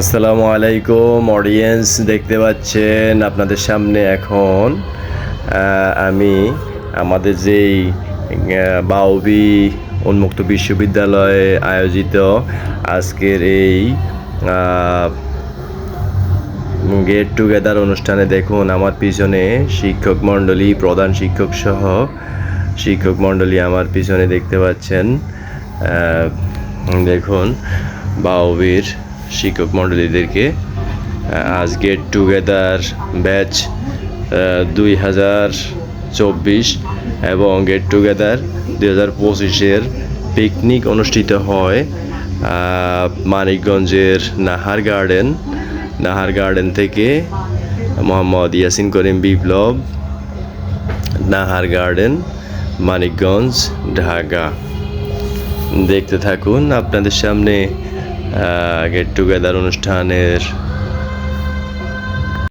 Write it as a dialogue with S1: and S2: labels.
S1: আসসালামু আলাইকুম অডিয়েন্স দেখতে পাচ্ছেন আপনাদের সামনে এখন আমি আমাদের যেই বাউবি উন্মুক্ত বিশ্ববিদ্যালয়ে আয়োজিত আজকের এই গেট টুগেদার অনুষ্ঠানে দেখুন, আমার পিছনে শিক্ষক মণ্ডলী, প্রধান শিক্ষক সহ শিক্ষক মণ্ডলী আমার পিছনে দেখতে পাচ্ছেন দেখুন, বাউবির শিক্ষক মণ্ডলীদেরকে আজ গেট টুগেদার ব্যাচ দুই হাজার চব্বিশ এবং গেট টুগেদার দুই হাজার পঁচিশের পিকনিক অনুষ্ঠিত হয় মানিকগঞ্জের নাহার গার্ডেন। নাহার গার্ডেন থেকে মোহাম্মদ ইয়াসিন করিম বিপ্লব, নাহার গার্ডেন, মানিকগঞ্জ, ঢাকা। দেখতে থাকুন, আপনাদের সামনে গেট টুগেদার অনুষ্ঠানের